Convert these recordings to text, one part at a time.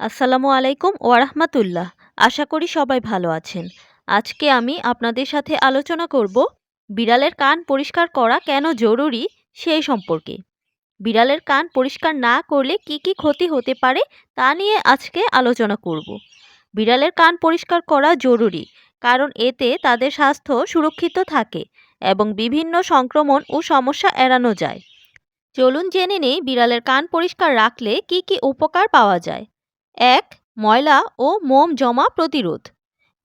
আসসালামু আলাইকুম ওয়ারাহমাতুল্লাহ আশা করি সবাই ভালো আছেন। আজকে আমি আপনাদের সাথে আলোচনা করব বিড়ালের কান পরিষ্কার করা কেন জরুরি সেই সম্পর্কে। বিড়ালের কান পরিষ্কার না করলে কি কি ক্ষতি হতে পারে তা নিয়ে আজকে আলোচনা করব। বিড়ালের কান পরিষ্কার করা জরুরি কারণ এতে তাদের স্বাস্থ্য সুরক্ষিত থাকে এবং বিভিন্ন সংক্রমণ ও সমস্যা এড়ানো যায়। চলুন জেনে নেই বিড়ালের কান পরিষ্কার রাখলে কি কি উপকার পাওয়া যায়। এক, ময়লা ও মোম জমা প্রতিরোধ।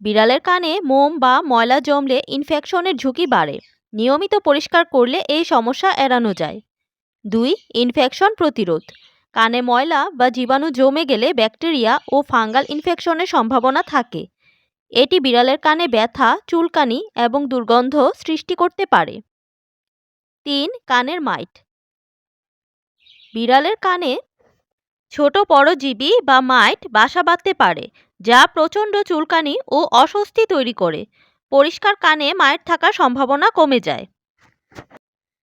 বিড়ালের কানে মোম বা ময়লা জমলে ইনফেকশনের ঝুঁকি বাড়ে, নিয়মিত পরিষ্কার করলে এই সমস্যা এড়ানো যায়। দুই ইনফেকশন প্রতিরোধ। কানে ময়লা বা জীবাণু জমে গেলে ব্যাকটেরিয়া ও ফাঙ্গাল ইনফেকশনের সম্ভাবনা থাকে। এটি বিড়ালের কানে ব্যথা, চুলকানি এবং দুর্গন্ধ সৃষ্টি করতে পারে। তিন, কানের মাইট। বিড়ালের কানে ছোট পরজীবী বা মাইট বাসা বাঁধতে পারে, যা প্রচণ্ড চুলকানি ও অস্বস্তি তৈরি করে। পরিষ্কার কানে মাইট থাকার সম্ভাবনা কমে যায়।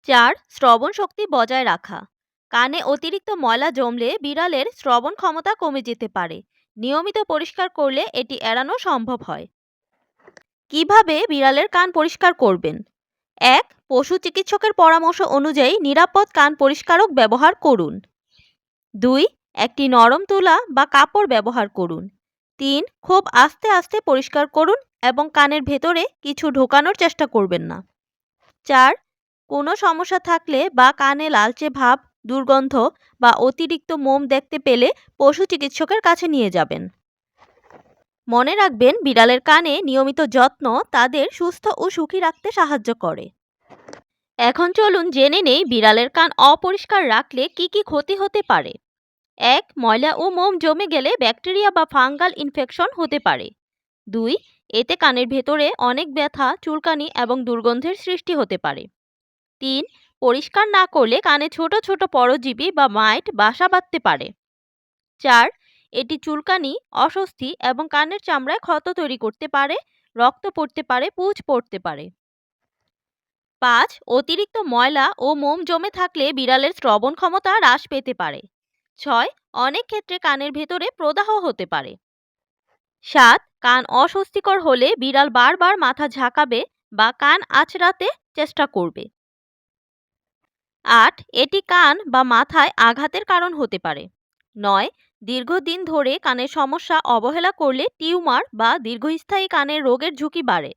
চার শ্রবণ শক্তি বজায় রাখা। কানে অতিরিক্ত ময়লা জমলে বিড়ালের শ্রবণ ক্ষমতা কমে যেতে পারে। নিয়মিত পরিষ্কার করলে এটি এড়ানো সম্ভব হয়। কীভাবে বিড়ালের কান পরিষ্কার করবেন? এক, পশু চিকিৎসকের পরামর্শ অনুযায়ী নিরাপদ কান পরিষ্কারক ব্যবহার করুন। দুই একটি নরম তুলা বা কাপড় ব্যবহার করুন। তিন, খুব আস্তে আস্তে পরিষ্কার করুন এবং কানের ভেতরে কিছু ঢোকানোর চেষ্টা করবেন না। চার, কোনো সমস্যা থাকলে বা কানে লালচে ভাব, দুর্গন্ধ বা অতিরিক্ত মোম দেখতে পেলে পশু চিকিৎসকের কাছে নিয়ে যাবেন। মনে রাখবেন, বিড়ালের কানে নিয়মিত যত্ন তাদের সুস্থ ও সুখী রাখতে সাহায্য করে। এখন চলুন জেনে নেই বিড়ালের কান অপরিষ্কার রাখলে কি কি ক্ষতি হতে পারে। এক, ময়লা ও মোম জমে গেলে ব্যাকটেরিয়া বা ফাঙ্গাল ইনফেকশন হতে পারে। দুই, এতে কানের ভেতরে অনেক ব্যথা, চুলকানি এবং দুর্গন্ধের সৃষ্টি হতে পারে। তিন, পরিষ্কার না করলে কানে ছোট ছোট পরজীবী বা মাইট বাসা বাঁধতে পারে। চার, এটি চুলকানি, অস্বস্তি এবং কানের চামড়ায় ক্ষত তৈরি করতে পারে, রক্ত পড়তে পারে, পুঁজ পড়তে পারে। পাঁচ, অতিরিক্ত ময়লা ও মোম জমে থাকলে বিড়ালের শ্রবণ ক্ষমতা হ্রাস পেতে পারে। ছয় অনেক ক্ষেত্রে কানের ভেতরে প্রদাহ হতে পারে। সাত কান অস্বস্তিকর হলে বিড়াল বারবার মাথা ঝাঁকাবে বা কান আঁচড়াতে চেষ্টা করবে। আট এটি কান বা মাথায় আঘাতের কারণ হতে পারে। নয় দীর্ঘদিন ধরে কানের সমস্যা অবহেলা করলে টিউমার বা দীর্ঘস্থায়ী কানের রোগের ঝুঁকি বাড়ে।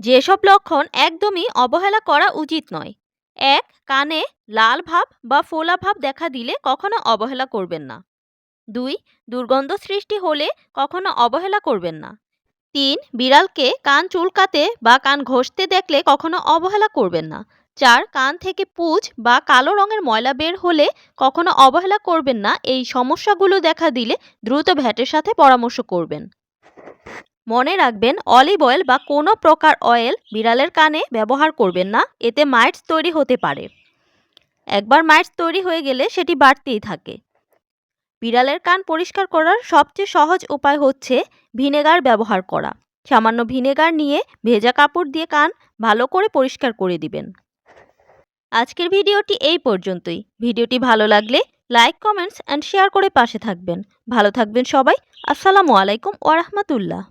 যেসব লক্ষণ একদমই অবহেলা করা উচিত নয়। এক, কানে লাল ভাব বা ফোলা ভাব দেখা দিলে কখনো অবহেলা করবেন না। দুই, দুর্গন্ধ সৃষ্টি হলে কখনো অবহেলা করবেন না। তিন, বিড়ালকে কান চুলকাতে বা কান ঘষতে দেখলে কখনো অবহেলা করবেন না। চার, কান থেকে পুঁজ বা কালো রঙের ময়লা বের হলে কখনো অবহেলা করবেন না। এই সমস্যাগুলো দেখা দিলে দ্রুত ভ্যাটের সাথে পরামর্শ করবেন। মনে রাখবেন অলিভ অয়েল বা কোনো প্রকার অয়েল বিড়ালের কানে ব্যবহার করবেন না, এতে মাইটস তৈরি হতে পারে। একবার মাইটস তৈরি হয়ে গেলে সেটি বাড়তেই থাকে। বিড়ালের কান পরিষ্কার করার সবচেয়ে সহজ উপায় হচ্ছে ভিনেগার ব্যবহার করা। সামান্য ভিনেগার নিয়ে ভেজা কাপড় দিয়ে কান ভালো করে পরিষ্কার করে দিবেন। আজকের ভিডিওটি এই পর্যন্তই। ভিডিওটি ভালো লাগলে লাইক কমেন্টস অ্যান্ড শেয়ার করে পাশে থাকবেন। ভালো থাকবেন সবাই। আসসালামু আলাইকুম ওরহমতুল্লাহ